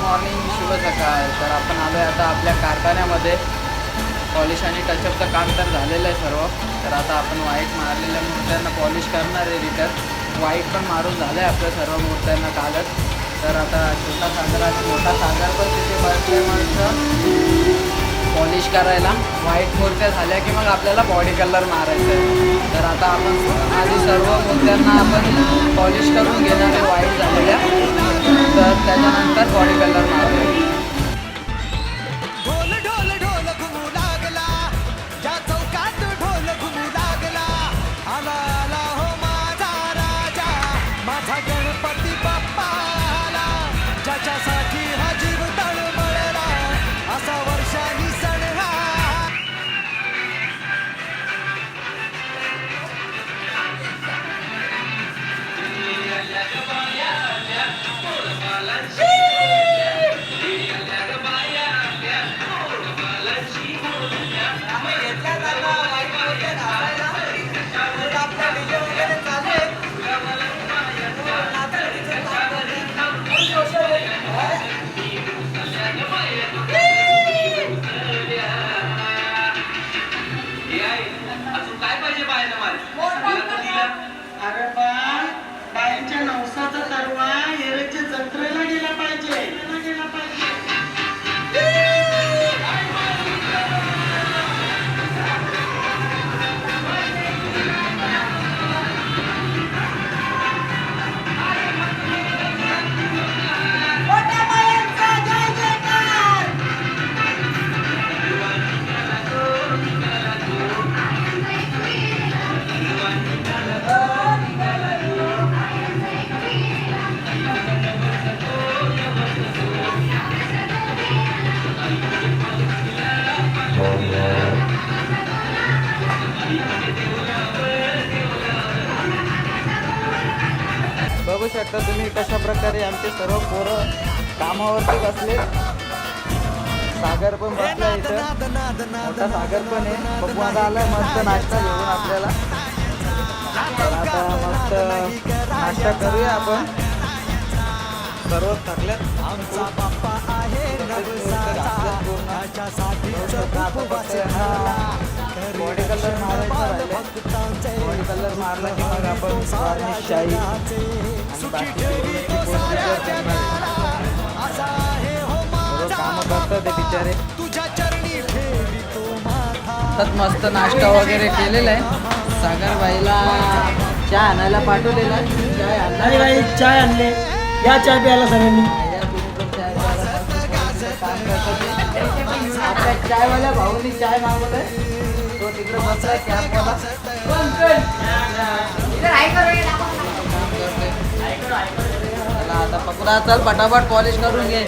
Morning शुभ सकाळ तर आपण आलो आहे आता आपल्या कारखान्यामध्ये. पॉलिश आणि टचअपचं काम तर झालेलं आहे सर्व. तर आता आपण व्हाईट मारलेल्या मूर्त्यांना पॉलिश करणार आहे रिटर्न व्हाईट पण मारून झालं आहे आपल्या सर्व मूर्त्यांना कालच. तर आता छोटा सागर आणि मोठा सागर पण तिथे बसले माणसं. पॉलिश करायला. व्हाईट मूर्त्या झाल्या की मग आपल्याला बॉडी कलर मारायचं आहे. तर आता आपण आधी सर्व मूर्त्यांना आपण पॉलिश करून घेणार आहे. व्हाईट झालेल्या. तर त्याच्यानंतर बॉडी कलर मारतो बघू शकता तुम्ही कशा प्रकारे आमचे सर्व पोरं कामावरती बसले. सागर पण बसला इथं. मोठा सागर पण आहे. बघू आता आलाय मस्त नाश्ता घेऊन आपल्याला. आता मस्त नाश्ता करूया आपण. सर्व थकल्यात बॉडी कलर मारायचा बॉडी कलर मारला की मग आपण गार्निश शाही कामं करतात ते बिचारे त्यात मस्त नाश्ता वगैरे केलेला आहे. सागरबाईला चहा आणायला पाठवलेला आहे. चाय आणला. नाही बाई चाय आणले. या चाय प्यायला सगळ्यांनी. काम करतात आता चायवाल्या भाऊनी चाय मागवलाय. तो तिकडे कॅबवाला आता पकडा चल पटापट पॉलिश करून घे.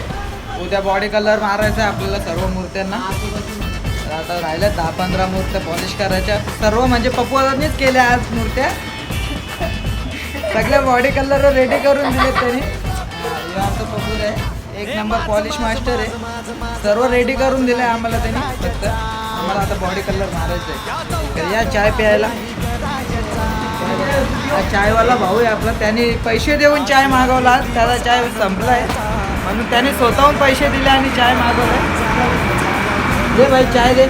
उद्या बॉडी कलर मारायचा आहे आपल्याला सर्व मूर्त्यांना. आता राहिल्या दहा पंधरा मूर्त्या पॉलिश करायच्या. सर्व म्हणजे पप्पूनीच केल्या आज मूर्त्या. सगळ्या बॉडी कलर रेडी करून दिलेत त्यांनी. आमचं पप्पूर आहे एक नंबर पॉलिश मास्टर आहे. सर्व रेडी करून दिलं आहे आम्हाला त्यांनी. फक्त आम्हाला आता बॉडी कलर मारायचं आहे या चाय प्यायला. चायवाला भाऊ आहे आपला. त्याने पैसे देऊन चाय मागवला. त्याला चाय संपला आहे म्हणून त्याने स्वतःहून पैसे दिले आणि चाय मागवला दे भाई चाय दे.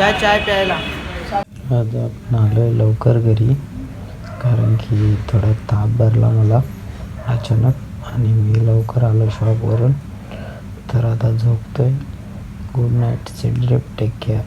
या चाय प्यायला. आज आपण आलो आहे लवकर घरी. कारण की थोडा ताप भरला मला. अचानक आणि मी लवकर आलो शॉपवरून तर आता झोपतोय. Good night sit take care